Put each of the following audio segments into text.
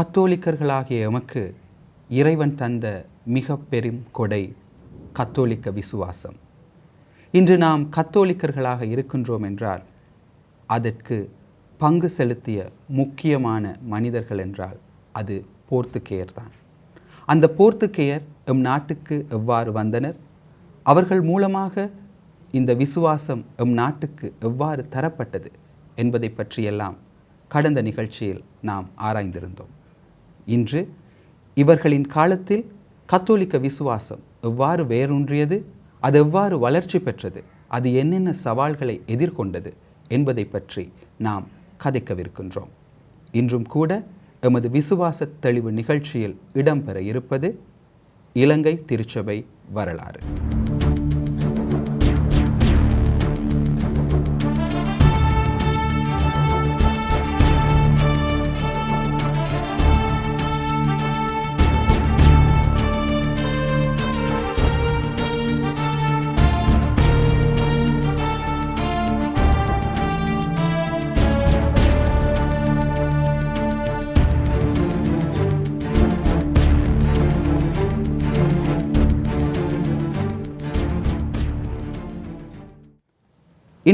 கத்தோலிக்கர்களாகிய எமக்கு இறைவன் தந்த மிக பெரும் கொடை கத்தோலிக்க விசுவாசம். இன்று நாம் கத்தோலிக்கர்களாக இருக்கின்றோம் என்றால் அதற்கு பங்கு செலுத்திய முக்கியமான மனிதர்கள் என்றால் அது போர்த்துக்கேயர் தான். அந்த போர்த்துக்கேயர் எம் நாட்டுக்கு எவ்வாறு வந்தனர்? அவர்கள் மூலமாக இந்த விசுவாசம் எம் நாட்டுக்கு எவ்வாறு தரப்பட்டது என்பதை பற்றியெல்லாம் கடந்த நிகழ்ச்சியில் நாம் ஆராய்ந்திருந்தோம். இன்று இவர்களின் காலத்தில் கத்தோலிக்க விசுவாசம் எவ்வாறு வேரூன்றியது அது எவ்வாறு வளர்ச்சி பெற்றது அது என்னென்ன சவால்களை எதிர்கொண்டது என்பதை பற்றி நாம் கதைக்கவிருக்கின்றோம். இன்றும் கூட எமது விசுவாச தெளிவு நிகழ்ச்சியில் இடம்பெற இருப்பது இலங்கை திருச்சபை வரலாறு.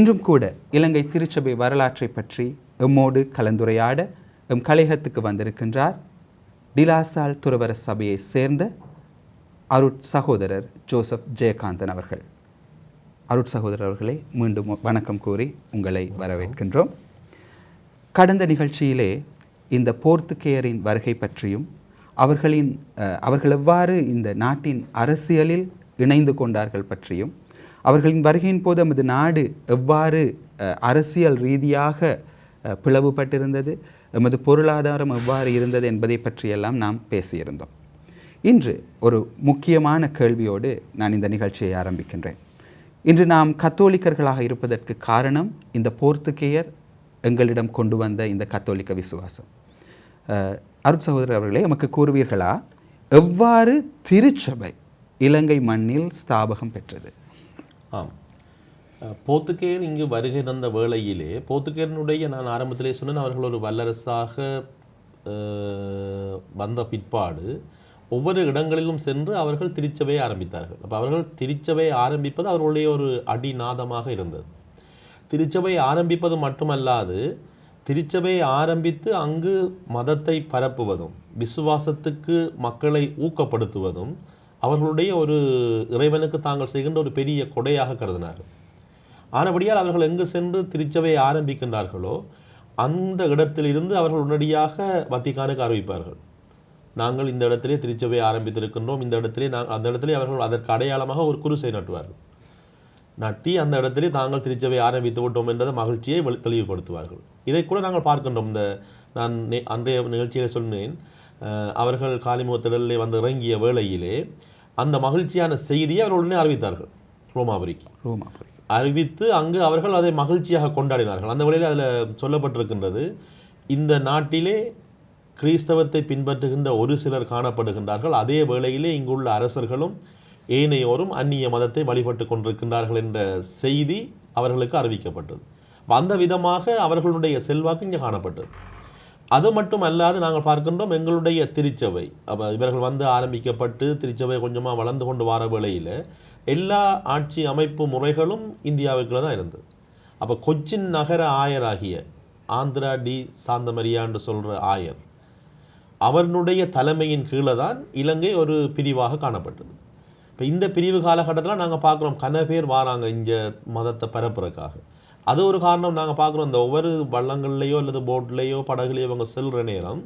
இன்றும் கூட இலங்கை திருச்சபை வரலாற்றை பற்றி எம்மோடு கலந்துரையாட எம் கலையகத்துக்கு வந்திருக்கின்றார் டிலாசால் துறவர சபையை சேர்ந்த அருட் சகோதரர் ஜோசப் ஜெயகாந்தன் அவர்கள். அருட் சகோதரர் அவர்களை மீண்டும் வணக்கம் கூறி உங்களை வரவேற்கின்றோம். கடந்த நிகழ்ச்சியிலே இந்த போர்த்துகேயரின் வருகை பற்றியும் அவர்களின் அவர்கள் எவ்வாறு இந்த நாட்டின் அரசியலில் இணைந்து கொண்டார்கள் பற்றியும் அவர்களின் வருகையின் போது நமது நாடு எவ்வாறு அரசியல் ரீதியாக பிளவுபட்டிருந்தது எமது பொருளாதாரம் எவ்வாறு இருந்தது என்பதை பற்றியெல்லாம் நாம் பேசியிருந்தோம். இன்று ஒரு முக்கியமான கேள்வியோடு நான் இந்த நிகழ்ச்சியை ஆரம்பிக்கின்றேன். இன்று நாம் கத்தோலிக்கர்களாக இருப்பதற்கு காரணம் இந்த போர்த்துகேயர் எங்களிடம் கொண்டு வந்த இந்த கத்தோலிக்க விசுவாசம். அஹ், அருட் சகோதரர் அவர்களே நமக்கு கூறுவீர்களா? எவ்வாறு திருச்சபை இலங்கை மண்ணில் ஸ்தாபகம் பெற்றது? ஆம். போத்துக்கேர் இங்கு வருகை தந்த வேளையிலே போத்துக்கேரனுடைய நான் ஆரம்பத்திலே சொன்னேன் அவர்கள் ஒரு வல்லரசாக வந்த பிற்பாடு ஒவ்வொரு இடங்களிலும் சென்று அவர்கள் திருச்சபையை ஆரம்பித்தார்கள். அப்போ அவர்கள் திருச்சபையை ஆரம்பிப்பது அவர்களுடைய ஒரு அடிநாதமாக இருந்தது. திருச்சபை ஆரம்பிப்பது மட்டுமல்லாது திருச்சபையை ஆரம்பித்து அங்கு மதத்தை பரப்புவதும் விசுவாசத்துக்கு மக்களை ஊக்கப்படுத்துவதும் அவர்களுடைய ஒரு இறைவனுக்கு தாங்கள் செய்கின்ற ஒரு பெரிய கொடையாக கருதினார்கள். ஆனபடியால் அவர்கள் எங்கு சென்று திருச்சபையை ஆரம்பிக்கின்றார்களோ அந்த இடத்திலிருந்து அவர்கள் உடனடியாக வத்திக்கானுக்கு அறிவிப்பார்கள். நாங்கள் இந்த இடத்திலே திருச்சபையை ஆரம்பித்திருக்கின்றோம். இந்த இடத்திலே நாங்கள் அந்த இடத்திலே அவர்கள் அதற்கு அடையாளமாக ஒரு குருசை நட்டுவார்கள். நட்டி அந்த இடத்திலே தாங்கள் திருச்சபை ஆரம்பித்து விட்டோம் என்றதை மகிழ்ச்சியை தெளிவுபடுத்துவார்கள். இதை கூட நாங்கள் பார்க்கின்றோம். இந்த நான் அன்றைய நிகழ்ச்சியில் சொன்னேன் அவர்கள் காலிமுகத்திடலிலே வந்து இறங்கிய வேளையிலே அந்த மகிழ்ச்சியான செய்தியை அவர்கள் உடனே அறிவித்தார்கள். ரோமாபுரிக்கு. ரோமாபுரி அறிவித்து அங்கு அவர்கள் அதை மகிழ்ச்சியாக கொண்டாடினார்கள். அந்த வழியில் அதில் சொல்லப்பட்டிருக்கின்றது இந்த நாட்டிலே கிறிஸ்தவத்தை பின்பற்றுகின்ற ஒரு சிலர் காணப்படுகின்றார்கள். அதே வேளையிலே இங்குள்ள அரசர்களும் ஏனையோரும் அந்நிய மதத்தை வழிபட்டு கொண்டிருக்கின்றார்கள் என்ற செய்தி அவர்களுக்கு அறிவிக்கப்பட்டது. அந்த விதமாக அவர்களுடைய செல்வாக்கு இங்கே காணப்பட்டது. அது மட்டும் அல்லாது நாங்கள் பார்க்கின்றோம் எங்களுடைய திருச்சபை. அப்போ இவர்கள் வந்து ஆரம்பிக்கப்பட்டு திருச்சபை கொஞ்சமாக வளர்ந்து கொண்டு வர வேளையில் எல்லா ஆட்சி அமைப்பு முறைகளும் இந்தியாவுக்குள்ள தான் இருந்தது. அப்போ கொச்சின் நகர ஆயராகிய ஆந்திரா டி சாந்தமரியான்னு சொல்கிற ஆயர் அவனுடைய தலைமையின் கீழே தான் இலங்கை ஒரு பிரிவாக காணப்பட்டது. இப்போ இந்த பிரிவு காலகட்டத்தில் நாங்கள் பார்க்குறோம் கன பேர் வாராங்க இங்கே மதத்தை பரப்புறக்காக அது ஒரு காரணம். நாங்கள் பார்க்குறோம் இந்த ஒவ்வொரு வள்ளங்கள்லேயோ அல்லது போட்லேயோ படகுலையோ அவங்க செல்கிற நேரம்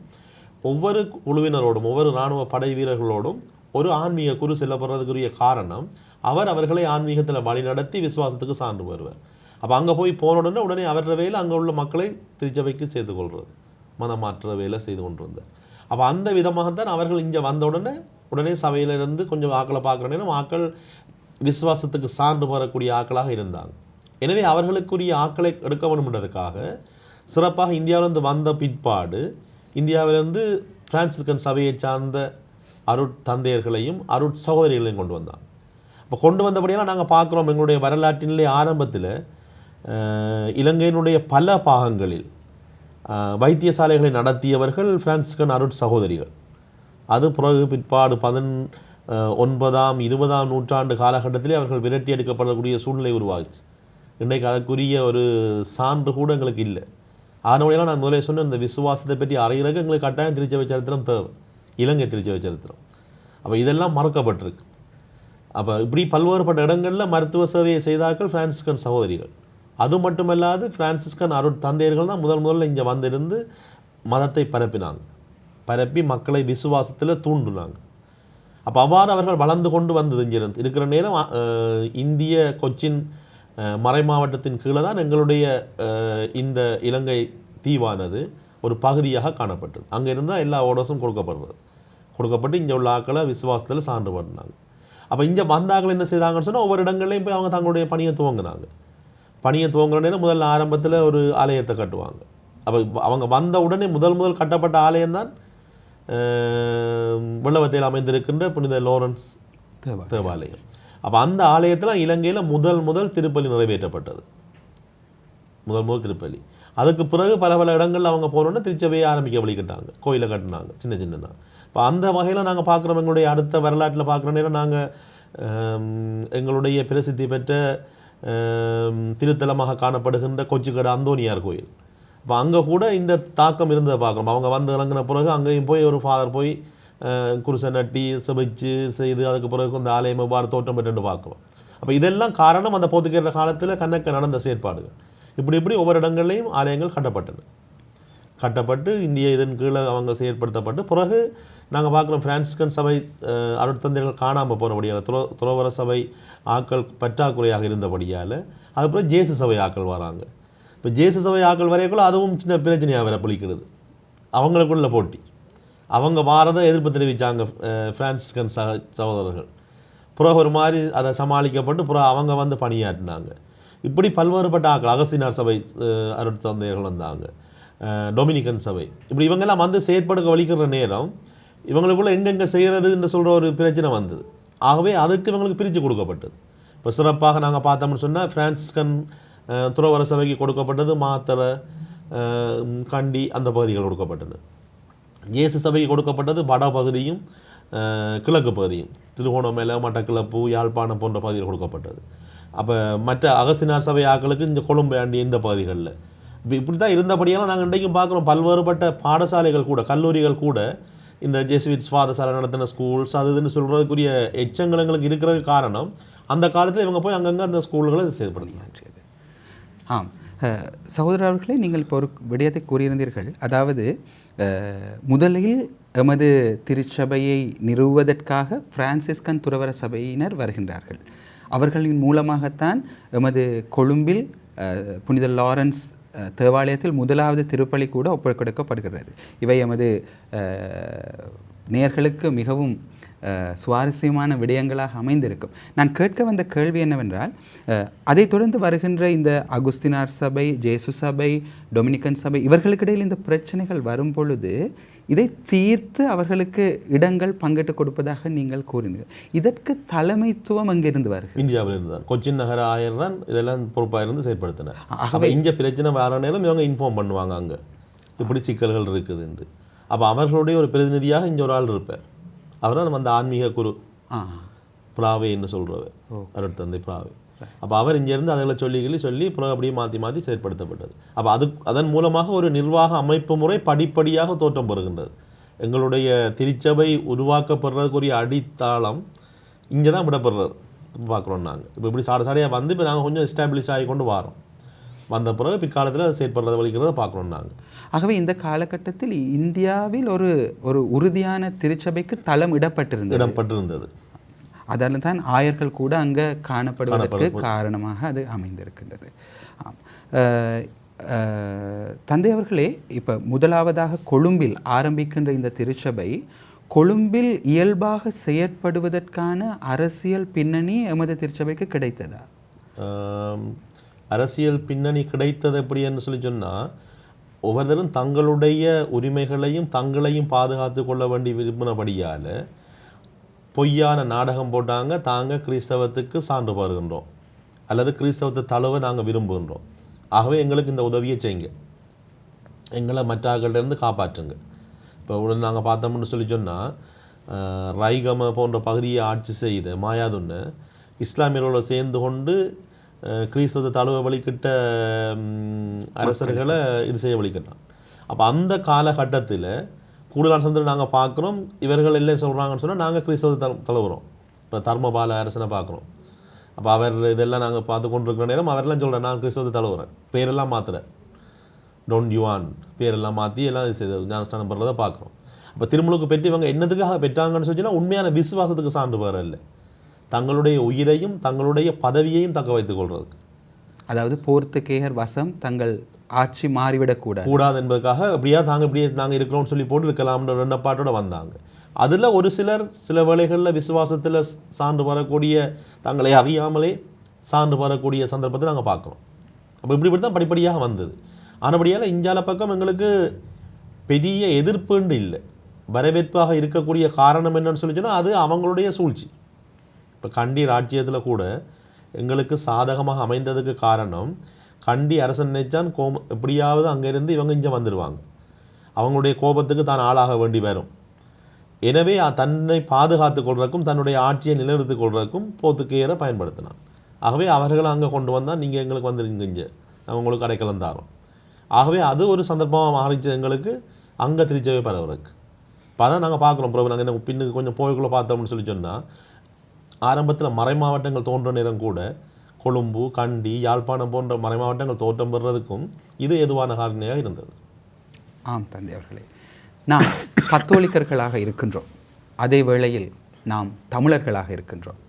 ஒவ்வொரு குழுவினரோடும் ஒவ்வொரு இராணுவ படை வீரர்களோடும் ஒரு ஆன்மீக குரு செல்லப்படுறதுக்குரிய காரணம் அவர் அவர்களை ஆன்மீகத்தில் வழிநடத்தி விசுவாசத்துக்கு சான்று வருவார் அப்போ அங்கே போய் போன உடனே உடனே அவர வேலை அங்கே உள்ள மக்களை திருச்சபைக்கு சேர்த்து கொள்வது மனமாற்ற வேலை செய்து கொண்டிருந்தார். அப்போ அந்த விதமாகத்தான் அவர்கள் இங்கே வந்த உடனே உடனே சபையிலிருந்து கொஞ்சம் ஆக்களை பார்க்குற நேரம் ஆக்கள் விசுவாசத்துக்கு சான்று வரக்கூடிய ஆக்களாக இருந்தாங்க. எனவே அவர்களுக்குரிய ஆக்களை எடுக்க வேண்டும்ன்றதுக்காக சிறப்பாக இந்தியாவிலிருந்து வந்த பிற்பாடு இந்தியாவிலிருந்து பிரான்சிஸ்கன் சபையை சார்ந்த அருட் தந்தையர்களையும் அருட் சகோதரிகளையும் கொண்டு வந்தாங்க இப்போ கொண்டு வந்தபடியெல்லாம் நாங்கள் பார்க்குறோம் எங்களுடைய வரலாற்றினிலே ஆரம்பத்தில் இலங்கையினுடைய பல பாகங்களில் வைத்தியசாலைகளை நடத்தியவர்கள் பிரான்சிஸ்கன் அருட் சகோதரிகள். அது பிறகு பிற்பாடு பதின் ஒன்பதாம் இருபதாம் நூற்றாண்டு காலகட்டத்திலே அவர்கள் விரட்டி எடுக்கப்படக்கூடிய சூழ்நிலை உருவாகிச்சு. இன்றைக்கு அதற்குரிய ஒரு சான்று கூட எங்களுக்கு இல்லை. அதனால நான் முதலே சொன்ன இந்த விசுவாசத்தை பற்றி அறிகிறதுக்கு எங்களுக்கு கட்டாயம் திருச்சபை சரித்திரம் தேவை. இலங்கை திருச்சபை சரித்திரம். அப்போ இதெல்லாம் மறக்கப்பட்டிருக்கு. அப்போ இப்படி பல்வேறுபட்ட இடங்களில் மருத்துவ சேவையை செய்தார்கள் பிரான்சிஸ்கன் சகோதரிகள். அது மட்டுமல்லாது பிரான்சிஸ்கன் அருட் தந்தையர்கள் தான் முதல் முதல்ல இங்கே வந்திருந்து மதத்தை பரப்பினாங்க. பரப்பி மக்களை விசுவாசத்தில் தூண்டுனாங்க. அப்போ அவ்வாறு அவர்கள் வளர்ந்து கொண்டு வந்தது இங்கிருந்து. இருக்கிற நேரம் இந்திய கொச்சின் மறை மாவட்டத்தின் கீழே தான் எங்களுடைய இந்த இலங்கை தீவானது ஒரு பகுதியாக காணப்பட்டது. அங்கே இருந்தால் எல்லா ஓடர்ஸும் கொடுக்கப்படுறது கொடுக்கப்பட்டு இங்கே உள்ள ஆக்களை விசுவாசத்தில் சான்று பண்ணாங்க. அப்போ இங்கே வந்தாக்கள் என்ன செய்தாங்கன்னு சொன்னால் ஒவ்வொரு இடங்கள்லையும் போய் அவங்க தங்களுடைய பணியை துவங்கினாங்க. பணியை துவங்குற நேரம் முதல்ல ஆரம்பத்தில் ஒரு ஆலயத்தை கட்டுவாங்க. அப்போ அவங்க வந்த உடனே முதல் முதல் கட்டப்பட்ட ஆலயம்தான் வெள்ளவத்தையில் அமைந்திருக்கின்ற புனித லாரன்ஸ் தேவா தேவாலயம். அப்போ அந்த ஆலயத்தில் இலங்கையில் முதல் முதல் திருப்பலி நிறைவேற்றப்பட்டது. முதல் முதல் திருப்பலி. அதுக்கு பிறகு பல பல இடங்களில் அவங்க போனோன்னா திருச்சபையை ஆரம்பிக்க வழிகிட்டாங்க. கோயிலை கட்டினாங்க சின்ன சின்னனா இப்போ அந்த வகையில் நாங்கள் பார்க்குறோம் எங்களுடைய அடுத்த வரலாற்றில் பார்க்குற நேரம் நாங்கள் எங்களுடைய பிரசித்தி பெற்ற திருத்தலமாக காணப்படுகின்ற கொச்சிக்கடை அந்தோனியார் கோயில். இப்போ அங்கே கூட இந்த தாக்கம் இருந்ததை பார்க்குறோம் அவங்க வந்து இறங்கின பிறகு அங்கேயும் போய் ஒரு ஃபாதர் போய் குருசை நட்டி செபிச்சு செய்து அதுக்கு பிறகு இந்த ஆலயம் எவ்வாறு தோற்றம் பெற்று பார்க்குறோம் அப்போ இதெல்லாம் காரணம் அந்த போத்துக்கிற காலத்தில் கண்ணக்க நடந்த செயற்பாடுகள் இப்படி இப்படி ஒவ்வொரு இடங்கள்லையும் ஆலயங்கள் கட்டப்பட்டன கட்டப்பட்டு இந்திய இதன் கீழே அவங்க செயற்படுத்தப்பட்டு பிறகு நாங்கள் பார்க்குறோம் பிரான்சிஸ்கன் சபை அருட்தந்தைகள் காணாமல் போனபடியால் துற துறவர சபை ஆக்கள் பற்றாக்குறையாக இருந்தபடியால் அதுக்கப்புறம் ஜேசு சபை ஆக்கள் வராங்க இப்போ ஜேசு சபை ஆக்கள் வரையக்குள்ள அதுவும் சின்ன பிரச்சனையாக வர பிடிக்கிறது அவங்களுக்குள்ள போட்டி அவங்க வாரதை எதிர்ப்பு தெரிவித்தாங்க ஃப்ரான்சிஸ்கன் சக சகோதரர்கள். புறம் ஒரு மாதிரி அதை சமாளிக்கப்பட்டு புற அவங்க வந்து பணியாற்றினாங்க. இப்படி பல்வேறுபட்ட ஆக்கள் அகஸ்தினார் சபை அஹ், அருட்தந்தையர்கள் வந்தாங்க. டொமினிக்கன் சபை. இப்படி இவங்கெல்லாம் வந்து செயற்படுக்க வலிக்கிற நேரம் இவங்களுக்குள்ளே எங்கெங்கே செய்கிறதுன்னு சொல்கிற ஒரு பிரச்சனை வந்தது. ஆகவே அதுக்கு இவங்களுக்கு பிரித்து கொடுக்கப்பட்டது. இப்போ சிறப்பாக நாங்கள் பார்த்தோம்னு சொன்னால் ஃப்ரான்ஸ்கன் துறவர சபைக்கு கொடுக்கப்பட்டது மாத்தலை கண்டி அந்த பகுதிகள் கொடுக்கப்பட்டது. இயேசு சபைக்கு கொடுக்கப்பட்டது வட பகுதியும் கிழக்கு பகுதியும். திருகோணமலை மட்டக்கிளப்பு யாழ்ப்பாணம் போன்ற பகுதியில் கொடுக்கப்பட்டது. அப்போ மற்ற அகசினார் சபை ஆக்களுக்கு இந்த கொழும்பு ஆண்டி இந்த பகுதிகளில். இப்போ இப்படி தான் இருந்தபடியெல்லாம் நாங்கள் இன்றைக்கும் பார்க்குறோம். பல்வேறுபட்ட பாடசாலைகள் கூட கல்லூரிகள் கூட இந்த ஜெசுவிட்ஸ் பாதசாலை நடத்தின ஸ்கூல்ஸ் அது இதுன்னு சொல்கிறதுக்குரிய எச்சங்கள் எங்களுக்கு இருக்கிறதுக்கு காரணம். அந்த காலத்தில் இவங்க போய் அங்கங்கே அந்த ஸ்கூல்களை செயல்படுத்தலாம் மாற்றியது ஆம். சகோதரர் அவர்களே நீங்கள் இப்போ ஒரு விடயத்தை கூறியிருந்தீர்கள். அதாவது முதலில் எமது திருச்சபையை நிறுவுவதற்காக பிரான்சிஸ்கன் துறவர சபையினர் வருகின்றார்கள். அவர்களின் மூலமாகத்தான் எமது கொழும்பில் புனித லாரன்ஸ் தேவாலயத்தில் முதலாவது திருப்பலி கூட ஒப்புக்கொடுக்கப்படுகிறது இவை எமது நேர்களுக்கு மிகவும் சுவாரஸ்யமான விடயங்களாக அமைந்திருக்கும். நான் கேட்க வந்த கேள்வி என்னவென்றால் அதைத் தொடர்ந்து வருகின்ற இந்த அகுஸ்தினார் சபை ஜேசு சபை டொமினிக்கன் சபை இவர்களுக்கிடையில் இந்த பிரச்சனைகள் வரும் பொழுது இதை தீர்த்து அவர்களுக்கு இடங்கள் பங்கிட்டு கொடுப்பதாக நீங்கள் கூறினீர்கள். இதற்கு தலைமைத்துவம் அங்கிருந்து வருகிறது? இந்தியாவில் இருந்தார் கொச்சின் நகர ஆயர் தான் இதெல்லாம் பொறுப்பாக இருந்து செயற்படுத்தினார் ஆகவே- இங்கே பிரச்சனை வர நேரம் இவங்க இன்ஃபார்ம் பண்ணுவாங்க அங்கே. இப்படி சிக்கல்கள் இருக்குதுன்னு அப்போ அவர்களுடைய ஒரு பிரதிநிதியாக இங்கே ஒரு ஆள் இருப்பார். அவர் தான் நம்ம அந்த ஆன்மீக குரு. பிராவேன்னு சொல்கிறவர் அருட்தந்தை பிராவே. அப்போ அவர் இங்கேருந்து அதில் சொல்லி சொல்லி அப்புறம் அப்படியே மாற்றி மாற்றி செயற்படுத்தப்பட்டது. அப்போ அது அதன் மூலமாக ஒரு நிர்வாக அமைப்பு முறை படிப்படியாக தோற்றம் பெறுகின்றது. எங்களுடைய திருச்சபை உருவாக்கப்படுறதுக்குரிய அடித்தாளம் இங்கே தான் விடப்படுறது. பார்க்குறோம் நாங்கள் இப்போ இப்படி சாட சாடையாக வந்து இப்போ நாங்கள் கொஞ்சம் எஸ்டாப்ளிஷ் ஆகி கொண்டு வரோம். வந்த பிறகு பிற்காலத்தில் செயற்படுறத வலிக்கிறத பார்க்குறோம் நாங்கள் ஆகவே இந்த காலகட்டத்தில் இந்தியாவில் ஒரு ஒரு உறுதியான திருச்சபைக்கு தளம் இடப்பட்டிருந்தது. இடம்பட்டிருந்தது அதால தான் ஆயர்கள் கூட அங்கே காணப்படுவதற்கு காரணமாக அது அமைந்திருக்கின்றது. ஆம். தந்தை அவர்களே இப்போ முதலாவதாக கொழும்பில் ஆரம்பிக்கின்ற இந்த திருச்சபை கொழும்பில் இயல்பாக செயற்படுவதற்கான அரசியல் பின்னணி எமது திருச்சபைக்கு கிடைத்ததா? அரசியல் பின்னணி கிடைத்தது எப்படி என்று சொல்லி சொன்னால் ஒவ்வொருத்தரும் தங்களுடைய உரிமைகளையும் தங்களையும் பாதுகாத்து கொள்ள வேண்டி விரும்பினபடியால் பொய்யான நாடகம் போட்டாங்க. தாங்கள் கிறிஸ்தவத்துக்கு சான்று பாருகின்றோம். அல்லது கிறிஸ்தவத்தை தழுவ நாங்கள் விரும்புகின்றோம். ஆகவே எங்களுக்கு இந்த உதவியை செய்யுங்க. எங்களை மற்ற காப்பாற்றுங்க. இப்போ உடனே நாங்கள் பார்த்தோம்னு சொல்லி சொன்னால் ரைகம போன்ற பகுதியை ஆட்சி செய்த மாயாதுன்னு இஸ்லாமியர்களோட சேர்ந்து கொண்டு கிறிஸ்தவ தழுவ வழிக்கிட்ட அரசர்களை இது செய்ய வழிக்கிட்டான் அப்போ அந்த காலகட்டத்தில் கூடுதலான சந்திரன் நாங்கள் பார்க்குறோம். இவர்கள் எல்லாம் சொல்கிறாங்கன்னு சொன்னால் நாங்கள் கிறிஸ்தவ தழு தழுவுறோம். இப்போ தர்மபால அரசனை பார்க்குறோம். அப்போ அவர் இதெல்லாம் நாங்கள் பார்த்து கொண்டிருக்கிற நேரம் அவரெல்லாம் சொல்கிறேன் நான் கிறிஸ்தவத்தை தழுவுறேன். பேரெல்லாம் மாற்றுறேன் டோன்ட் யுவான் பேரெல்லாம் மாற்றி எல்லாம் இது செய்து ஞானஸ்தானம் பண்ணுறதை பார்க்குறோம். அப்போ திருமுழுக்கு பெற்று இவங்க என்னத்துக்காக பெற்றாங்கன்னு சொன்னா உண்மையான விசுவாசத்துக்கு சான்று வேற இல்லை தங்களுடைய உயிரையும் தங்களுடைய பதவியையும் தக்க வைத்துக் கொள்றதுக்கு. அதாவது போர்த்துகேயர் வசம் தங்கள் ஆட்சி மாறிவிடக்கூடாது. கூடாது என்பதற்காக அப்படியா தாங்க இப்படியே நாங்கள் இருக்கிறோம்னு சொல்லி போட்டு இருக்கலாம்ன்ற ரெண்டு பாட்டோட வந்தாங்க. அதில் ஒரு சிலர் சில வேளைகளில் விசுவாசத்தில் சான்று வரக்கூடிய தங்களை அறியாமலே சான்று வரக்கூடிய சந்தர்ப்பத்தை நாங்கள் பார்க்குறோம். அப்போ இப்படி இப்படி தான் படிப்படியாக வந்தது. ஆனபடியால் இந்தியால பக்கம் எங்களுக்கு பெரிய எதிர்ப்புண்டு இல்லை. வரவேற்பாக இருக்கக்கூடிய காரணம் என்னன்னு சொல்லி சொன்னால் அது அவங்களுடைய சூழ்ச்சி. இப்போ கண்டி ராஜ்யத்தில் கூட எங்களுக்கு சாதகமாக அமைந்ததுக்கு காரணம் கண்டி அரசன் நினைச்சான் கோப எப்படியாவது அங்கேருந்து இவங்க இங்கே வந்துடுவாங்க அவங்களுடைய கோபத்துக்கு தான் ஆளாக வேண்டி வரும். எனவே தன்னை பாதுகாத்து கொள்றதுக்கும் தன்னுடைய ஆட்சியை நிலைநிறுத்திக் கொள்றதுக்கும் போத்துக்கேயரை பயன்படுத்தினான். ஆகவே அவர்களை அங்கே கொண்டு வந்தால் நீங்கள் எங்களுக்கு வந்துருங்க இங்கே. நாங்கள் உங்களுக்கு அடைக்கலம் தாரோம். ஆகவே அது ஒரு சந்தர்ப்பமாக மாறிச்சு எங்களுக்கு. அங்கே திருச்சவே பரவுறதுக்கு. இப்போ அதான் நாங்கள் பார்க்குறோம் பிரபு நாங்கள் என்ன பின்னுக்கு கொஞ்சம் போய்க்குள்ளே பார்த்தோம்னு சொல்லி சொன்னால் ஆரம்பத்தில் மறை மாவட்டங்கள் தோன்ற நேரம் கூட கொழும்பு கண்டி யாழ்ப்பாணம் போன்ற மறை மாவட்டங்கள் தோற்றம் பெறுறதுக்கும் இது எதுவான காரணியாக இருந்தது. ஆம் தந்தை அவர்களே. நாம் கத்தோலிக்கர்களாக இருக்கின்றோம். அதே வேளையில் நாம் தமிழர்களாக இருக்கின்றோம்.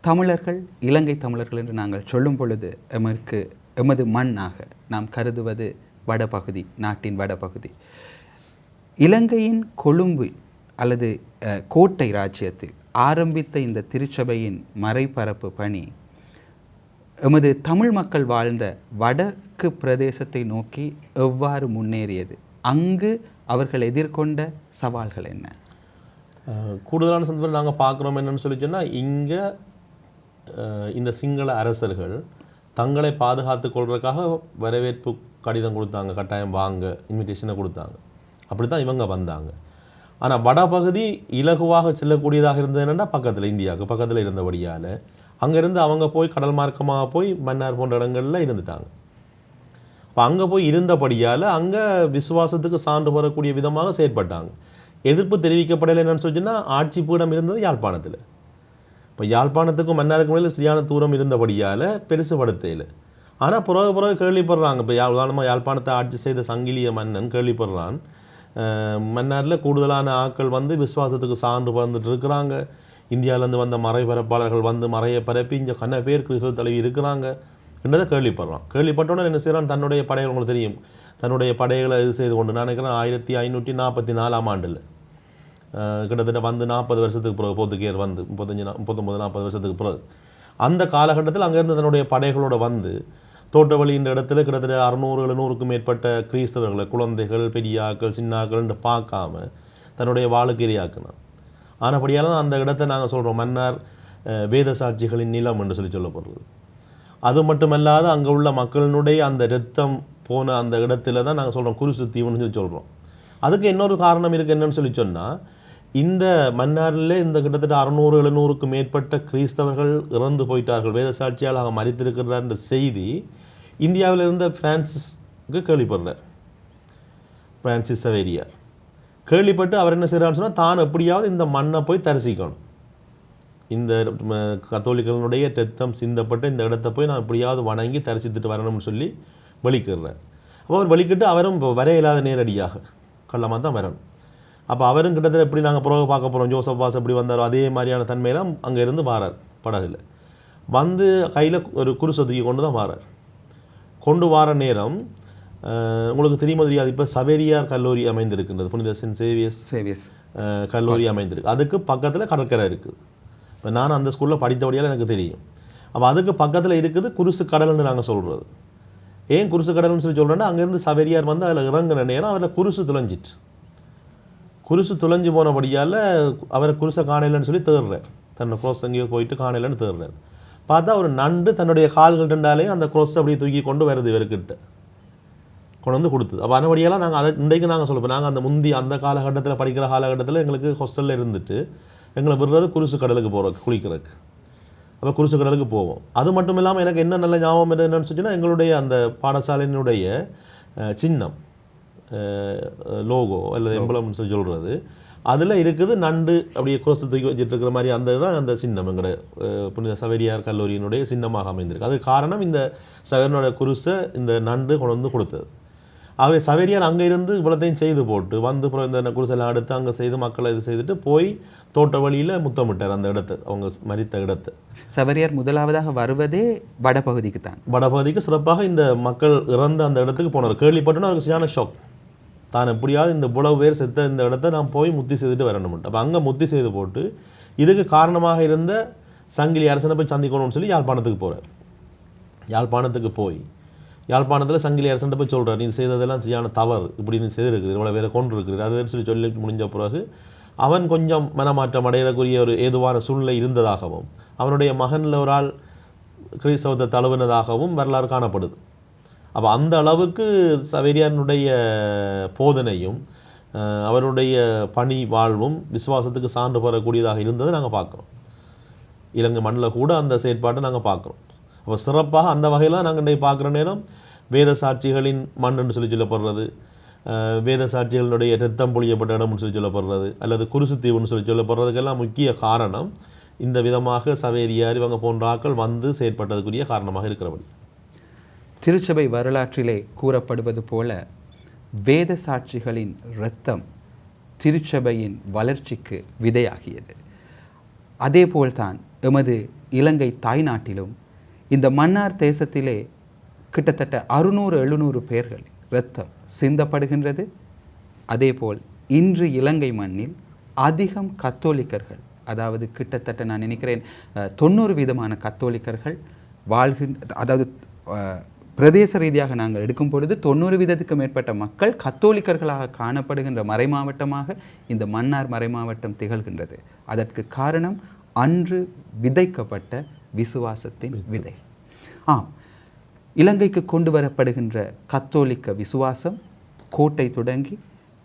தமிழர்கள் இலங்கை தமிழர்கள் என்று நாங்கள் சொல்லும் பொழுது எமக்கு எமது மண்ணாக நாம் கருதுவது வடபகுதி நாட்டின் வடபகுதி. இலங்கையின் கொழும்பு அல்லது கோட்டை ராஜ்யத்தில் ஆரம்பித்த இந்த திருச்சபையின் மறைபரப்பு பணி எமது தமிழ் மக்கள் வாழ்ந்த வடக்கு பிரதேசத்தை நோக்கி எவ்வாறு முன்னேறியது? அங்கு அவர்கள் எதிர்கொண்ட சவால்கள் என்ன? கூடுதலான சந்தர்ப்பம் நாங்கள் பார்க்குறோம் என்னன்னு சொல்லி சொன்னால் இங்கே இந்த சிங்கள அரசர்கள் தங்களை பாதுகாத்து கொள்வதற்காக வரவேற்பு கடிதம் கொடுத்தாங்க கட்டாயம் வாங்க இன்விடேஷனை கொடுத்தாங்க. அப்படி தான் இவங்க வந்தாங்க. ஆனால் வடபகுதி இலகுவாக செல்லக்கூடியதாக இருந்தது என்னென்னா பக்கத்தில் இந்தியாவுக்கு பக்கத்தில் இருந்தபடியால். அங்கேருந்து அவங்க போய் கடல் மார்க்கமாக போய் மன்னார் போன்ற இடங்களில் இருந்துட்டாங்க. இப்போ அங்கே போய் இருந்தபடியால் அங்கே விசுவாசத்துக்கு சான்று வரக்கூடிய விதமாக செயற்பட்டாங்க. எதிர்ப்பு தெரிவிக்கப்படலை என்னன்னு சொன்னா ஆட்சி பீடம் இருந்தது யாழ்ப்பாணத்தில். இப்போ யாழ்ப்பாணத்துக்கும் மன்னாருக்கும் இடையில் சரியான தூரம் இருந்தபடியால் பெருசு படுத்தையில் ஆனால் பிறகு பிறகு கேள்விப்படுறாங்க. இப்போ யா உதாரணமாக யாழ்ப்பாணத்தை ஆட்சி செய்த சங்கிலிய மன்னன் கேள்விப்படுறான். மன்னாரில் கூடுதலான ஆட்கள் வந்து விசுவாசத்துக்கு சான்று வந்துட்டு இருக்கிறாங்க. இந்தியாவிலேருந்து வந்த மறைபரப்பாளர்கள் வந்து மறையை பரப்பி இங்கே கண்ண பேர் கிறிஸ்தவ தலைவி இருக்கிறாங்க. என்றதை கேள்விப்படுறான். கேள்விப்பட்டோன்னே என்ன செய்கிறான் தன்னுடைய படைகள் உங்களுக்கு தெரியும். தன்னுடைய படைகளை இது செய்து கொண்டு நான் நினைக்கிறேன் ஆயிரத்தி ஐநூற்றி நாற்பத்தி நாலாம் ஆண்டில் கிட்டத்தட்ட வந்து நாற்பது வருஷத்துக்கு பிறகு போத்துக்கேர் வந்து முப்பத்தஞ்சு முப்பத்தொம்பது நாற்பது வருஷத்துக்கு பிறகு. அந்த காலகட்டத்தில் அங்கேருந்து தன்னுடைய படைகளோட வந்து தோட்டவழி என்ற இடத்துல கிட்டத்தட்ட அறுநூறு எழுநூறுக்கும் மேற்பட்ட கிறிஸ்தவர்களை குழந்தைகள் பெரியாக்கள் சின்னாக்கள்னு பார்க்காம தன்னுடைய வாளுக்கு இரையாக்குனான். ஆனபடியால் தான் அந்த இடத்தை நாங்கள் சொல்கிறோம் மன்னார் வேத சாட்சிகளின் நிலம் என்று சொல்லி சொல்லப்படுறது அது மட்டுமல்லாது அங்கே உள்ள மக்களினுடைய அந்த இரத்தம் போன அந்த இடத்துல தான் நாங்கள் சொல்கிறோம் குருசு தீவுன்னு சொல்லி சொல்கிறோம் அதுக்கு இன்னொரு காரணம் இருக்குது என்னன்னு சொல்லி சொன்னால் இந்த மன்னாரில் இந்த கிட்டத்தட்ட அறுநூறு எழுநூறுக்கும் மேற்பட்ட கிறிஸ்தவர்கள் இறந்து போயிட்டார்கள். வேத சாட்சியாளாக மறித்திருக்கிறார் என்ற செய்தி இந்தியாவில் இருந்த பிரான்சிஸ்க்கு கேள்விப்படுறார். பிரான்சிஸ் சவேரியார் கேள்விப்பட்டு அவர் என்ன செய்கிறான்னு சொன்னால் தான் எப்படியாவது இந்த மண்ணை போய் தரிசிக்கணும். இந்த ம, கத்தோலிக்கர்களுடைய ரத்தம் சிந்தப்பட்ட இந்த இடத்த போய் நான் எப்படியாவது வணங்கி தரிசித்துட்டு வரணும்னு சொல்லி வலிக்கிறார் அப்போ அவர் வலிக்கிட்டு அவரும் வர இயலாத நேரடியாக கள்ளமாக தான் வரணும். அப்போ அவரும் கிட்டத்தட்ட எப்படி நாங்கள் புறவை பார்க்க போகிறோம் ஜோசப் வாஸ் எப்படி வந்தாரோ அதே மாதிரியான தன்மையெல்லாம் அங்கே இருந்து வாரார். படகுல. வந்து கையில் ஒரு குருசை தூக்கி கொண்டு தான் வாரார். கொண்டு வார நேரம் உங்களுக்கு தெரியுமா தெரியாது இப்போ சவேரியார் கல்லூரி அமைந்திருக்கின்றது. புனித சேவியர்ஸ் சேவியஸ் அஹ், கல்லூரி அமைந்திருக்கு. அதுக்கு பக்கத்தில் கடற்கரை இருக்குது இப்போ நான் அந்த ஸ்கூலில் படித்தபடியால் எனக்கு தெரியும். அப்போ அதுக்கு பக்கத்தில் இருக்குது குருசு கடல்னு நாங்கள் சொல்கிறது ஏன் குருசு கடல்னு சொல்லி சொல்கிறேன்னா அங்கேருந்து சவேரியார் வந்து அதில் இறங்குன நேரம் அதில் குருசு துளைஞ்சிட்டு குருசு தொலைஞ்சு போனபடியால் அவரை குருசை காணலைன்னு சொல்லி தேடுறார் தன்னை க்ரோஸ் எங்கேயோ போயிட்டு காணலைன்னு தேடுறார் பார்த்தா ஒரு நண்டு தன்னுடைய கால்கள் ரெண்டாலையும் அந்த க்ரோஸ் அப்படியே தூக்கி கொண்டு வருது இவர்கிட்ட. கொண்டு வந்து கொடுத்தது. அப்போ அதுபடியெல்லாம் நாங்கள் அதை இன்றைக்கு நாங்கள் சொல்லுவோம் நாங்கள் அந்த முந்தி அந்த காலகட்டத்தில் படிக்கிற காலகட்டத்தில் எங்களுக்கு ஹாஸ்டலில் இருந்துட்டு எங்களை விடுறது குருசு கடலுக்கு போகிறக்கு குளிக்கிறதுக்கு. அப்போ குருசு கடலுக்கு போவோம். அது மட்டும் இல்லாமல் எனக்கு என்ன நல்ல ஞாபகம் என்னன்னு சொன்னால் எங்களுடைய அந்த பாடசாலையினுடைய சின்னம். லோகோ அல்லது எம்பளம்னு சொல்லி சொல்கிறது அதில் இருக்குது நண்டு அப்படியே குரசு தூக்கி வச்சுட்டு இருக்கிற மாதிரி அந்த இதுதான் அந்த சின்னம். எங்களோட புனித சவேரியார் கல்லூரியினுடைய சின்னமாக அமைந்திருக்கு. அது காரணம் இந்த சவேரனோட குருசை இந்த நண்டு கொண்டு வந்து கொடுத்தது. ஆகவே சவேரியார் அங்கே இருந்து இவ்வளத்தையும் செய்து போட்டு வந்து அப்புறம் இந்த குருசெல்லாம் எடுத்து அங்கே செய்து மக்களை இது செய்துட்டு போய் தோட்ட வழியில் முத்தமிட்டார் அந்த இடத்தை அவங்க மரித்த இடத்தை. சவரியார் முதலாவதாக வருவதே வடபகுதிக்கு தான் வடபகுதிக்கு சிறப்பாக இந்த மக்கள் இறந்த அந்த இடத்துக்கு போனார். கேள்விப்பட்டோன்னா அவருக்கு சரியான ஷாக். தான் எப்படியாவது இந்த இவ்வளவு பேர் செத்த இந்த இடத்த நான் போய் முத்தி செய்துட்டு வரணும் அப்போ அங்கே முத்தி செய்து போட்டு இதுக்கு காரணமாக இருந்த சங்கிலி அரசனை போய் சந்திக்கணும்னு சொல்லி யாழ்ப்பாணத்துக்கு போகிறார் யாழ்ப்பாணத்துக்கு போய் யாழ்ப்பாணத்தில் சங்கிலி அரசன் போய் சொல்கிறார் நீ செய்ததெல்லாம் சரியான தவறு. இப்படி நீ செய்திருக்கிறீர். இவ்வளோ வேறு கொண்டு இருக்கிறீர் அதுன்னு சொல்லி சொல்லி முடிஞ்ச பிறகு அவன் கொஞ்சம் மனமாற்றம் அடையக்கூடிய ஒரு ஏதுவான சூழ்நிலை இருந்ததாகவும் அவனுடைய மகனில் ஒரு ஆள் கிறிஸ்தவத்தை தழுவினதாகவும் வரலாறு காணப்படுது. அப்போ அந்த அளவுக்கு சவேரியானுடைய போதனையும் அவருடைய பணி வாழ்வும் விசுவாசத்துக்கு சான்று பெறக்கூடியதாக இருந்ததை நாங்கள் பார்க்குறோம் இலங்கை மண்ணில் கூட அந்த செயற்பாட்டை நாங்கள் பார்க்குறோம் அப்போ சிறப்பாக அந்த வகையில் நாங்கள் இன்றைக்கு பார்க்குற நேரம் வேத சாட்சிகளின் மண்ணுன்னு சொல்லி சொல்லப்படுறது வேத சாட்சிகளினுடைய ரத்தம் பொழியப்பட்ட இடம்னு சொல்லி சொல்லப்படுறது அல்லது குருசுத்தீவுன்னு சொல்லி சொல்லப்படுறதுக்கெல்லாம் முக்கிய காரணம் இந்த விதமாக சவேரியார் இவங்க போன்ற ஆட்கள் வந்து செயற்பட்டதுக்குரிய காரணமாக இருக்கிறபடி. திருச்சபை வரலாற்றிலே கூறப்படுவது போல வேத சாட்சிகளின் இரத்தம் திருச்சபையின் வளர்ச்சிக்கு விதையாகியது. அதேபோல்தான் எமது இலங்கை தாய்நாட்டிலும் இந்த மன்னார் தேசத்திலே கிட்டத்தட்ட அறுநூறு எழுநூறு பேர்கள் இரத்தம் சிந்தப்படுகின்றது. அதேபோல் இன்று இலங்கை மண்ணில் அதிகம் கத்தோலிக்கர்கள் அதாவது கிட்டத்தட்ட நான் நினைக்கிறேன் தொண்ணூறு விதமான கத்தோலிக்கர்கள் வாழ்கின்ற அதாவது பிரதேச ரீதியாக நாங்கள் எடுக்கும் பொழுது தொண்ணூறு வீதத்துக்கு மேற்பட்ட மக்கள் கத்தோலிக்கர்களாக காணப்படுகின்ற மறைமாவட்டமாக இந்த மன்னார் மறைமாவட்டம் திகழ்கின்றது. அதற்கு காரணம் அன்று விதைக்கப்பட்ட விசுவாசத்தின் விதை. ஆம். இலங்கைக்கு கொண்டு வரப்படுகின்ற கத்தோலிக்க விசுவாசம் கோட்டை தொடங்கி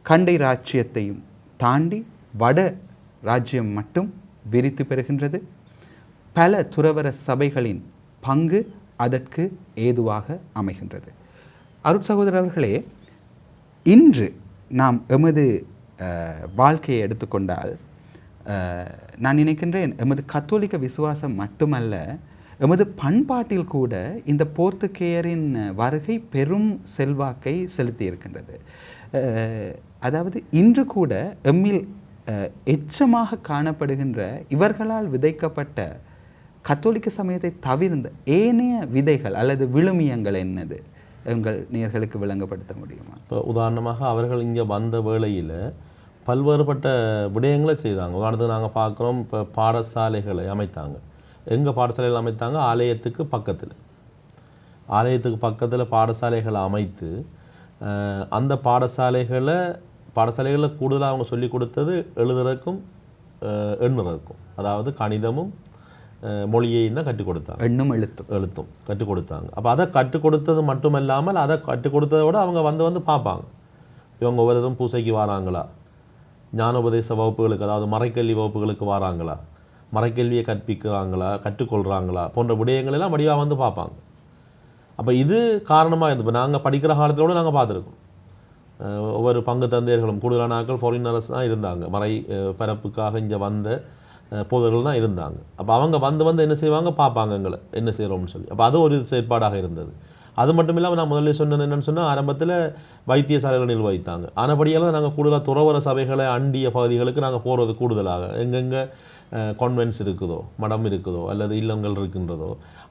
கண்டை ராஜ்யத்தையும் தாண்டி வட ராஜ்யம் மட்டும் விரித்து பெறுகின்றது. பல துறவர சபைகளின் பங்கு அதற்கு ஏதுவாக அமைகின்றது. அருட்சகோதரர் அவர்களே இன்று நாம் எமது வாழ்க்கையை எடுத்துக்கொண்டால் நான் நினைக்கின்றேன் எமது கத்தோலிக்க விசுவாசம் மட்டுமல்ல எமது பண்பாட்டில் கூட இந்த போர்த்துக்கேயரின் வருகை பெரும் செல்வாக்கை செலுத்தி இருக்கின்றது அதாவது இன்று கூட எம்மில் எச்சமாக காணப்படுகின்ற இவர்களால் விதைக்கப்பட்ட கத்தோலிக்க சமயத்தை தவிர்ந்த ஏனைய விதைகள் அல்லது விழுமியங்கள் என்னது? எங்கள் நேர்களுக்கு விளங்கப்படுத்த முடியுமா? இப்போ உதாரணமாக அவர்கள் இங்கே வந்த வேளையில் பல்வேறுபட்ட விடயங்களை செய்தாங்க. உதாரணத்துக்கு நாங்கள் பார்க்குறோம் இப்போ பாடசாலைகளை அமைத்தாங்க. எங்கே பாடசாலைகள் அமைத்தாங்க? ஆலயத்துக்கு பக்கத்தில். ஆலயத்துக்கு பக்கத்தில் பாடசாலைகளை அமைத்து அந்த பாடசாலைகளை பாடசாலைகளில் கூடுதலாக அவங்க சொல்லிக் கொடுத்தது எழுதுறதுக்கும் எண்ணுறதுக்கும். அதாவது கணிதமும் மொழியையும் தான் கற்றுக் கொடுத்தாங்க. எண்ணும் எழுத்தும். எழுத்தும் கற்றுக் கொடுத்தாங்க. அப்போ அதை கற்றுக் கொடுத்தது மட்டும் இல்லாமல் அதை கற்றுக் கொடுத்ததை விட அவங்க வந்து வந்து பார்ப்பாங்க. இவங்க ஒவ்வொருத்தரும் பூசைக்கு வராங்களா? ஞானோபதேச வகுப்புகளுக்கு அதாவது மறைக்கல்வி வகுப்புகளுக்கு வராங்களா? மறைக்கல்வியை கற்பிக்கிறாங்களா? கற்றுக்கொள்கிறாங்களா போன்ற விடயங்கள் எல்லாம் வடிவாக வந்து பார்ப்பாங்க. அப்போ இது காரணமாக இருந்து இப்போ நாங்கள் படிக்கிற காலத்தோடு நாங்கள் பார்த்துருக்கோம். ஒவ்வொரு பங்கு தந்தையர்களும் கூடுதலான ஆட்கள் ஃபாரினர்ஸ் தான் இருந்தாங்க. மறை பரப்புக்காக இங்கே வந்த போதர்கள் தான் இருந்தாங்க. அப்போ அவங்க வந்து வந்து என்ன செய்வாங்க? பார்ப்பாங்க எங்களை. என்ன செய்கிறோம்னு சொல்லி. அப்போ அது ஒரு செயற்பாடாக இருந்தது. அது மட்டும் இல்லாமல் நான் முதல்ல சொன்னது என்னென்னு சொன்னால் ஆரம்பத்தில் வைத்தியசாலைகள் நிர்வகித்தாங்க. ஆனபடியால் நாங்கள் கூடுதலாக துறவர சபைகளை அண்டிய பகுதிகளுக்கு நாங்கள் போகிறது கூடுதலாக. எங்கெங்கே கான்வென்ட்ஸ் இருக்குதோ மடம் இருக்குதோ அல்லது இல்லங்கள் இருக்கின்றதோ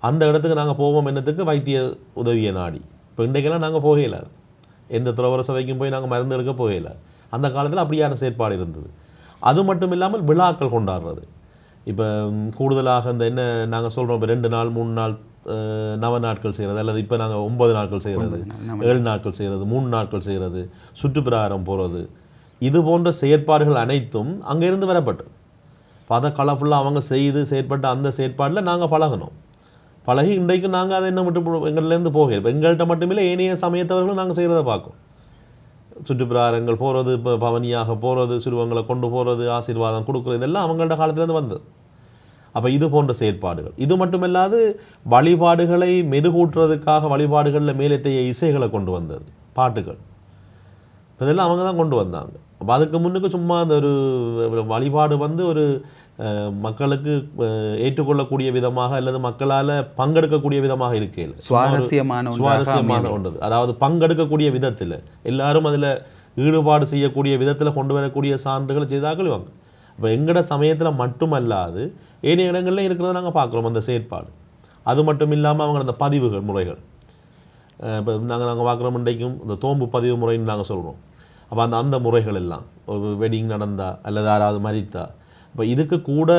அந்த இடத்துக்கு நாங்கள் போவோம் என்னத்துக்கு? வைத்திய உதவியை நாடி. இப்போ இன்றைக்கெல்லாம் நாங்கள் போகையில. எந்த துறவர சபைக்கும் போய் நாங்கள் மருந்து எடுக்க போகையில. அந்த காலத்தில் அப்படியான செயற்பாடு இருந்தது. அது மட்டும் இல்லாமல் விழாக்கள் கொண்டாடுறது. இப்போ கூடுதலாக இந்த என்ன நாங்கள் சொல்கிறோம் இப்போ ரெண்டு நாள் மூணு நாள் நவ நாட்கள் செய்கிறது அல்லது இப்போ நாங்கள் ஒன்பது நாட்கள் செய்கிறது ஏழு நாட்கள் செய்கிறது மூணு நாட்கள் செய்கிறது சுற்றுப்பிரகாரம் போகிறது இது போன்ற செயற்பாடுகள் அனைத்தும் அங்கேருந்து வரப்பட்டது அதை கலர்ஃபுல்லாக அவங்க செய்து செயற்பட்ட அந்த செயற்பாடில் நாங்கள் பழகணும். பழகி இன்றைக்கு நாங்கள் அதை என்ன விட்டு போ- எங்கள்லேருந்து போக இப்போ எங்கள்கிட்ட மட்டுமில்லை ஏனைய சமயத்தவர்களும் நாங்கள் செய்கிறத பார்க்கோம் சுற்றுப்பிரகாரங்கள் போகிறது இப்போ பவனியாக போகிறது சிறுவங்களை கொண்டு போகிறது ஆசீர்வாதம் கொடுக்குறது இதெல்லாம் அவங்கள்ட்ட காலத்துலேருந்து வந்தது. அப்போ இது போன்ற செயற்பாடுகள் இது மட்டுமல்லாது வழிபாடுகளை மெருகூட்டுறதுக்காக வழிபாடுகளில் மேலத்தைய இசைகளை கொண்டு வந்தது பாட்டுகள். இப்போ இதெல்லாம் அவங்க தான் கொண்டு வந்தாங்க. அப்போ அதுக்கு முன்னுக்கு சும்மா அந்த ஒரு வழிபாடு வந்து ஒரு மக்களுக்கு ஏற்றுக்கொள்ளக்கூடிய விதமாக அல்லது மக்களால் பங்கெடுக்கக்கூடிய விதமாக இருக்கையில். சுவாரஸ்யமான சுவாரஸ்யமான ஒன்று அதாவது பங்கெடுக்கக்கூடிய விதத்தில். எல்லாரும் அதில் ஈடுபாடு செய்யக்கூடிய விதத்தில் கொண்டு வரக்கூடிய சான்றுகளை செய்தாக்கள் இவங்க. இப்போ எங்கட சமயத்தில் மட்டுமல்லாது ஏனைய இடங்கள்ல இருக்கிறத நாங்கள் பார்க்குறோம் அந்த செயற்பாடு. அது மட்டும் இல்லாமல் அவங்க அந்த பதிவுகள் முறைகள். இப்போ நாங்கள் நாங்கள் பார்க்குறோம் இன்றைக்கும் இந்த தோம்பு பதிவு முறைன்னு நாங்கள் சொல்கிறோம் அப்போ அந்த அந்த முறைகள் எல்லாம். வெட்டிங் நடந்தா அல்லது யாராவது மரித்தா இப்போ இதுக்கு கூட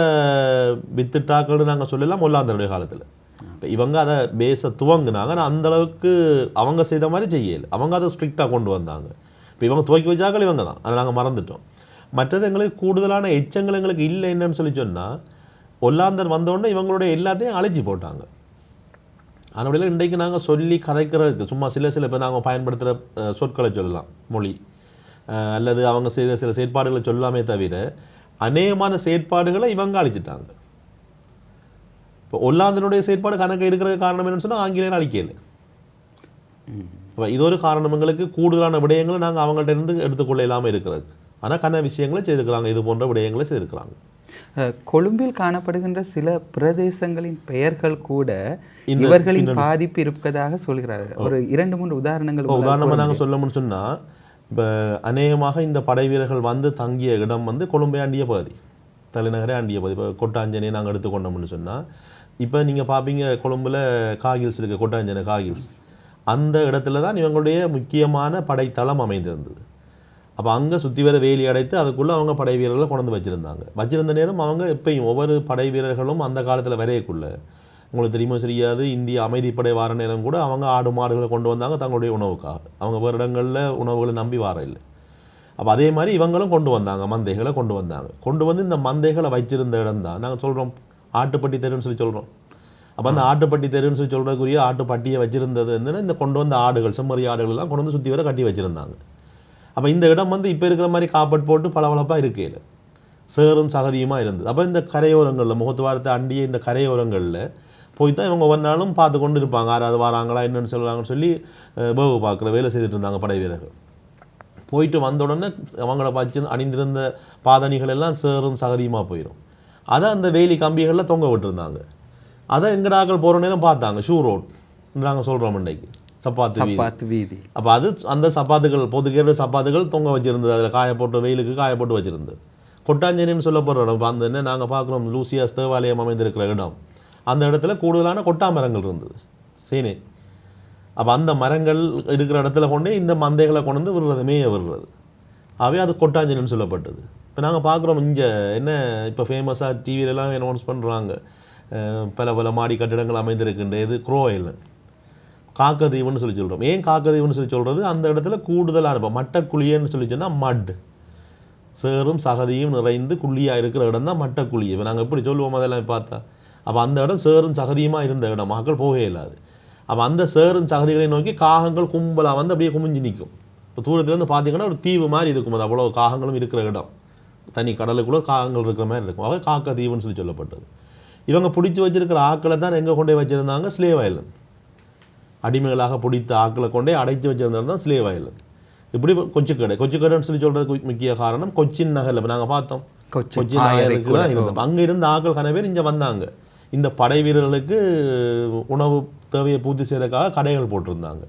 வித்துட்டாக்கள்னு நாங்கள் சொல்லலாம் ஒல்லாந்தருடைய காலத்தில். இப்போ இவங்க அதை பேச துவங்குனாங்க. ஆனால் அந்த அளவுக்கு அவங்க செய்த மாதிரி செய்யல. அவங்க அதை ஸ்ட்ரிக்டாக கொண்டு வந்தாங்க. இப்போ இவங்க துவக்கி வச்சாக்கள் இவங்க தான். அதை நாங்கள் மறந்துட்டோம். மற்றது எங்களுக்கு கூடுதலான எச்சங்கள் எங்களுக்கு இல்லை என்னன்னு சொல்லி சொன்னால் ஒல்லாந்தர் வந்தோடனே இவங்களுடைய எல்லாத்தையும் அழைச்சி போட்டாங்க. அதனால இன்றைக்கு நாங்கள் சொல்லி கதைக்கிறதுக்கு சும்மா சில சில பேர் நாங்கள் பயன்படுத்துகிற சொற்களை சொல்லலாம். மொழி. அல்லது அவங்க செய்த சில செயற்பாடுகளை சொல்லாமே தவிர அநேகமான செயற்பாடுகளை இவங்க அழிச்சிட்டாங்க. இப்போ ஒல்லாந்தனுடைய செயற்பாடு கணக்கு இருக்கிறது காரணம் என்னன்னு சொன்னால் ஆங்கிலேயர் அழிக்கல. அப்போ இது ஒரு காரணம் எங்களுக்கு கூடுதலான விடயங்களை நாங்கள் அவங்கள்ட்ட இருந்து எடுத்துக்கொள்ள இல்லாமல் இருக்கிறது. ஆனால் கன விஷயங்களை செய்திருக்கிறாங்க இது போன்ற விடயங்களை செய்திருக்கிறாங்க. கொழும்பில் காணப்படுகின்ற சில பிரதேசங்களின் பெயர்கள் கூட இவர்களின் பாதிப்பு இருப்பதாக சொல்கிறார்கள். ஒரு இரண்டு மூன்று உதாரணங்கள் இப்போ உதாரணமாக நாங்கள் சொல்லணும்னு சொன்னால் இப்போ அநேகமாக இந்த படை வீரர்கள் வந்து தங்கிய இடம் வந்து கொழும்பை ஆண்டிய பகுதி தலைநகரே ஆண்டிய பகுதி. இப்போ கொட்டாஞ்சனையை நாங்கள் எடுத்துக்கொண்டோம்னு சொன்னால் இப்போ நீங்கள் பார்ப்பீங்க கொழும்புல காகில்ஸ் இருக்குது கொட்டாஞ்சனை காகில்ஸ். அந்த இடத்துல தான் இவங்களுடைய முக்கியமான படைத்தளம் அமைந்திருந்தது. அப்போ அங்கே சுற்றி வர வேலி அடைத்து அதுக்குள்ளே அவங்க படை வீரர்களை கொண்டு வச்சுருந்தாங்க. வச்சுருந்த நேரம் அவங்க எப்பயும் ஒவ்வொரு படை வீரர்களும் அந்த காலத்தில் வரையக்குள்ளே உங்களுக்கு தெரியுமோ தெரியாது இந்திய அமைதிப்படை வார நேரம் கூட அவங்க ஆடு மாடுகளை கொண்டு வந்தாங்க தங்களுடைய உணவுக்காக. அவங்க வேறு இடங்களில் உணவுகளை நம்பி வார இல்லை அப்போ அதே மாதிரி இவங்களும் கொண்டு வந்தாங்க மந்தைகளை கொண்டு வந்தாங்க. கொண்டு வந்து இந்த மந்தைகளை வச்சிருந்த இடம் தான். நாங்கள் சொல்கிறோம் ஆட்டுப்பட்டி தெருன்னு சொல்லி சொல்கிறோம் அப்போ அந்த ஆட்டுப்பட்டி தெருன்னு சொல்லி சொல்கிறதுக்குரிய ஆட்டுப்பட்டியை வச்சிருந்தது வந்து இந்த கொண்டு வந்த ஆடுகள் செம்மறி ஆடுகள் எல்லாம் கொண்டு வந்து சுற்றி வர கட்டி வச்சுருந்தாங்க. அப்போ இந்த இடம் வந்து இப்போ இருக்கிற மாதிரி காப்பட் போட்டு பளபளப்பாக இருக்கையில். சேரும் சகதியுமாக இருந்தது. அப்போ இந்த கரையோரங்களில் முகத்துவாரத்தை அண்டிய இந்த கரையோரங்களில் போய் தான் இவங்க ஒவ்வொரு நாளும் பார்த்து கொண்டு இருப்பாங்க யாராவது வராங்களா என்னன்னு சொல்லுவாங்கன்னு சொல்லி வேவு பார்க்குற வேலை செய்துட்டு இருந்தாங்க படை வீரர்கள். போயிட்டு வந்த உடனே அவங்கள வச்சு அணிந்திருந்த பாதணிகள் எல்லாம் சேரும் சகதியுமாக போயிடும் அதை அந்த வேலி கம்பிகளில் தொங்க விட்டுருந்தாங்க. அதை எங்கடாக்கள் போகிற நேரம் பார்த்தாங்க. ஷூ ரோட். நாங்கள் சொல்கிறோம் இன்றைக்கு சப்பாத்து. சப்பாத்து வீதி. அப்போ அது அந்த சப்பாத்துகள் பொதுக்கேடு சப்பாத்துகள் தொங்க வச்சிருந்தது. அதில் காய போட்டு வெயிலுக்கு காய போட்டு வச்சிருந்தது கொட்டாஞ்சேரின்னு சொல்லப்படுற இடம். இப்ப அந்த என்ன நாங்கள் பார்க்குறோம். லூசியாஸ் தேவாலயம் அமைந்திருக்கிற இடம். அந்த இடத்துல கூடுதலான கொட்டா மரங்கள் இருந்தது. சீனே. அப்போ அந்த மரங்கள் இருக்கிற இடத்துல கொண்டே இந்த மந்தைகளை கொண்டு வந்து விடுறது மேய விடுறது. அவே அது கொட்டாஞ்சேரின்னு சொல்லப்பட்டது. இப்போ நாங்கள் பார்க்குறோம் இங்கே என்ன இப்போ ஃபேமஸாக டிவிலெலாம் அனௌன்ஸ் பண்ணுறாங்க பல பல மாடி கட்டிடங்கள் அமைந்திருக்கின்ற இது குரோ ஐலண்ட் காக்கதீவுன்னு சொல்லி சொல்கிறோம் ஏன் காக்கதீவுன்னு சொல்லி சொல்கிறது அந்த இடத்துல கூடுதலாக இருப்போம் மட்டக்குழியன்னு சொல்லி சொன்னால் மட். சேரும் சகதியும் நிறைந்து குழியாக இருக்கிற இடம் தான் மட்டக்குழி. இப்போ நாங்கள் எப்படி சொல்லுவோம் அதெல்லாம் பார்த்தா? அப்போ அந்த இடம் சேரும் சகதியுமாக இருந்த இடம். மக்கள் போகவே இல்லாது அப்போ அந்த சேரும் சகதிகளை நோக்கி காகங்கள் கும்பலாக வந்து அப்படியே குமிஞ்சு நிற்கும். இப்போ தூரத்துலேருந்து பார்த்தீங்கன்னா ஒரு தீவு மாதிரி இருக்கும். அது அவ்வளோ காகங்களும் இருக்கிற இடம். தனி கடலுக்குள்ளே காகங்கள் இருக்கிற மாதிரி இருக்கும். அவை காக்க தீவுன்னு சொல்லி சொல்லப்பட்டது. இவங்க பிடிச்சி வச்சிருக்கிற ஆக்களை தான் எங்கே கொண்டு வச்சுருந்தாங்க? ஸ்லேவ் ஐலண்ட் அடிமைகளாக பிடித்த ஆக்களை கொண்டே அடைச்சி வச்சிருந்தது தான் ஸ்லேவ் ஐலண்ட் இப்படி கொச்சிக்கடை. கொச்சிக்கடைன்னு சொல்லி சொல்கிறதுக்கு முக்கிய காரணம் கொச்சின் நகரில். இப்போ நாங்கள் பார்த்தோம். கொச்சின் இருந்தோம் அங்கே இருந்த ஆக்கள் கன பேர் இங்கே வந்தாங்க. இந்த படை வீரர்களுக்கு உணவு தேவையை பூர்த்தி செய்கிறதுக்காக கடைகள் போட்டிருந்தாங்க.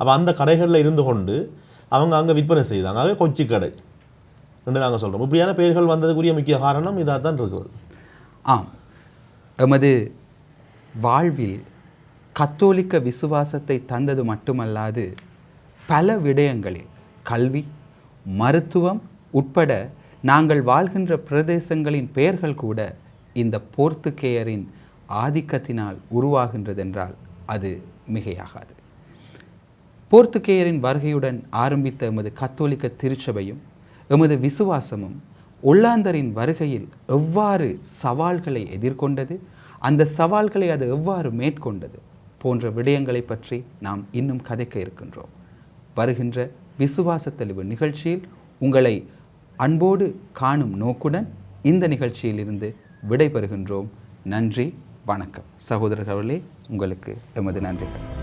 அப்போ அந்த கடைகளில் இருந்து கொண்டு அவங்க அங்கே விற்பனை செய்தாங்க. அதாவது கொச்சி கடை. என்று நாங்கள் சொல்கிறோம் இப்படியான பெயர்கள் வந்ததுக்குரிய முக்கிய காரணம் இதாக தான் இருக்கிறது. ஆம். எமது வாழ்வில் கத்தோலிக்க விசுவாசத்தை தந்தது மட்டுமல்லாது பல விடயங்களில் கல்வி மருத்துவம் உட்பட நாங்கள் வாழ்கின்ற பிரதேசங்களின் பெயர்கள் கூட இந்த போர்த்துகேயரின் ஆதிக்கத்தினால் உருவாகின்றதென்றால் அது மிகையாகாது. போர்த்துகேயரின் வருகையுடன் ஆரம்பித்த எமது கத்தோலிக்க திருச்சபையும் எமது விசுவாசமும் ஒல்லாந்தரின் வருகையில் எவ்வாறு சவால்களை எதிர்கொண்டது அந்த சவால்களை அது எவ்வாறு மேற்கொண்டது போன்ற விடயங்களை பற்றி நாம் இன்னும் கதைக்க இருக்கின்றோம். வருகின்ற விசுவாச தெளிவு நிகழ்ச்சியில் உங்களை அன்போடு காணும் நோக்குடன் இந்த நிகழ்ச்சியிலிருந்து விடைபெறுகின்றோம். நன்றி. வணக்கம். சகோதரர்களே உங்களுக்கு எமது நன்றிகள்.